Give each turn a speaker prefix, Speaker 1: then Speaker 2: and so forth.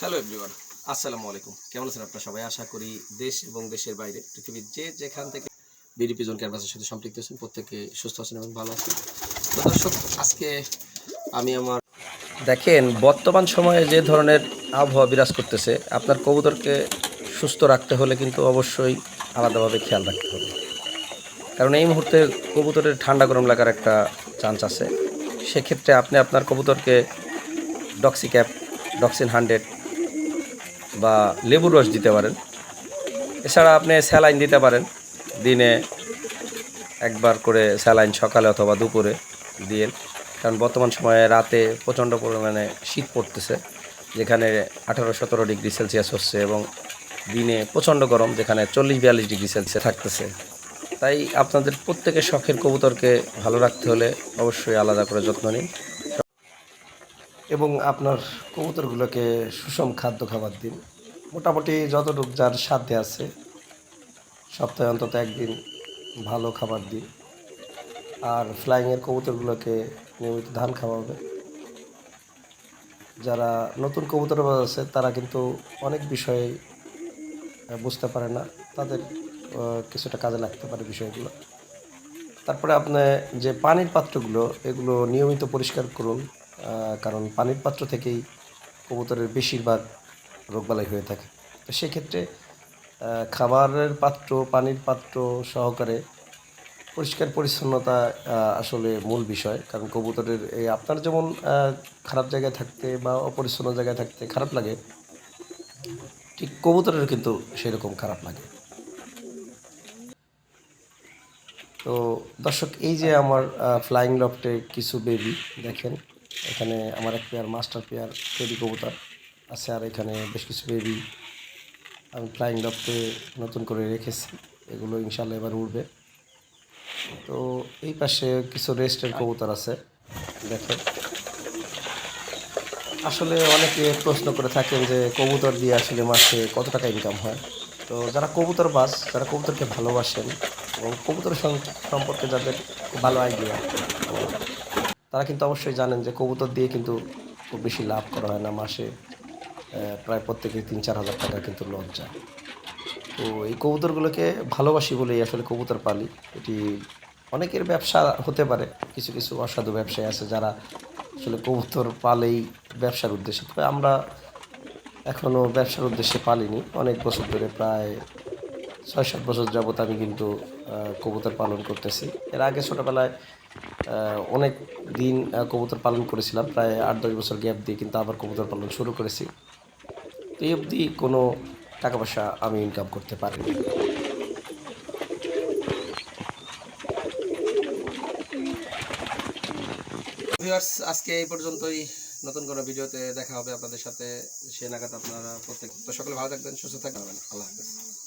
Speaker 1: Hello everyone আসসালামু আলাইকুম। কেমন আছেন আপনারা সবাই? আশা করি দেশ এবং দেশের বাইরে, পৃথিবীর যে যেখান থেকে বিডিপি জোন ক্যাম্পাসের সাথে সম্পৃক্ত আছেন, প্রত্যেকে সুস্থ আছেন এবং ভালো আছেন। তো দর্শক, আজকে আমি আমার দেখেন, বর্তমান সময়ে যে ধরনের আবহাওয়া বিরাজ করতেছে, আপনার কবুতরকে সুস্থ রাখতে হলে কিন্তু অবশ্যই আলাদাভাবে খেয়াল রাখতে হবে। কারণ এই মুহূর্তে কবুতরের ঠান্ডা গরম লাগার একটা চান্স আছে। সেক্ষেত্রে আপনি আপনার কবুতরকে ডক্সিক্যাপ ডক্সিন হান্ড্রেড বা লেবুর রস দিতে পারেন। এছাড়া আপনি স্যালাইন দিতে পারেন। দিনে একবার করে স্যালাইন সকালে অথবা দুপুরে দিয়ে কারণ বর্তমান সময়ে রাতে প্রচণ্ড পরিমাণে শীত পড়তেছে, যেখানে আঠারো সতেরো ডিগ্রি সেলসিয়াস হচ্ছে এবং দিনে প্রচণ্ড গরম, যেখানে চল্লিশ বিয়াল্লিশ ডিগ্রি সেলসিয়াস থাকতেছে। তাই আপনাদের প্রত্যেকের শখের কবুতরকে ভালো রাখতে হলে অবশ্যই আলাদা করে যত্ন নিন। এবং আপনার কবুতরগুলোকে সুষম খাদ্য খাবার দিন। মোটামুটি যতটুকু যার সাধ্যে আছে, সপ্তাহে অন্তত একদিন ভালো খাবার দিন। আর ফ্লাইংয়ের কবুতরগুলোকে নিয়মিত ধান খাওয়াবে যারা নতুন কবুতর আছে, তারা কিন্তু অনেক বিষয়ে বুঝতে পারে না। তাদের কিছুটা কাজে লাগতে পারে বিষয়গুলো। তারপরে আপনি যে পানির পাত্রগুলো, এগুলো নিয়মিত পরিষ্কার করুন। কারণ পানির পাত্র থেকেই কবুতরের বেশিরভাগ রোগবালাই হয়ে থাকে। তো সেক্ষেত্রে খাবারের পাত্র, পানির পাত্র সহকারে পরিষ্কার পরিচ্ছন্নতা আসলে মূল বিষয়। কারণ কবুতরের এই আপনার যেমন খারাপ জায়গায় থাকতে বা অপরিচ্ছন্ন জায়গায় থাকতে খারাপ লাগে, ঠিক কবুতরের কিন্তু সেরকম খারাপ লাগে। তো দর্শক, এই যে আমার ফ্লাইং লফটে কিছু বেবি, দেখেন। এখানে আমার এক পেয়ার, মাস্টার পেয়ার বেবি কবুতর আছে আর এখানে বেশ কিছু বেবি আমি ফ্লাইং লফটে নতুন করে রেখেছি। এগুলো ইনশাল্লাহ এবার উঠবে তো এই পাশে কিছু রেস্টের কবুতর আছে। দেখেন। আসলে অনেকে প্রশ্ন করে থাকেন যে কবুতর দিয়ে আসলে মাসে কত টাকা ইনকাম হয়। তো যারা কবুতর বাস, যারা কবুতরকে ভালোবাসেন এবং কবুতর সম্পর্কে যাদের ভালো আইডিয়া তারা কিন্তু অবশ্যই জানেন যে কবুতর দিয়ে কিন্তু খুব বেশি লাভ করা হয় না। মাসে প্রায় প্রত্যেকে তিন চার হাজার টাকা কিন্তু লস যায় তো এই কবুতরগুলোকে ভালোবাসি বলেই আসলে কবুতর পালি। এটি অনেকের ব্যবসা হতে পারে, কিছু কিছু অসাধু ব্যবসায়ী আছে যারা আসলে কবুতর পালেই ব্যবসার উদ্দেশ্যে। তবে আমরা এখনও ব্যবসার উদ্দেশ্যে পালিনি। অনেক বছর ধরে প্রায় ছয় সাত বছর যাবত আমি কিন্তু কবুতর পালন করতেছি। এর আগে ছোটোবেলায় অনেক দিন কবুতর পালন করেছিলাম। প্রায় আট, দশ বছর গ্যাপ দিয়ে কিন্তু আবার কবুতর পালন শুরু করেছি। এই অবধি কোনো টাকা পয়সা আমি ইনকাম করতে ভিউয়ার্স আজকে এই পর্যন্তই। নতুন কোনো ভিডিওতে দেখা হবে আপনাদের সাথে। সে নাগাদ আপনারা প্রত্যেক সকলে ভালো থাকবেন, সুস্থ থাকবেন। আল্লাহ হাফেজ।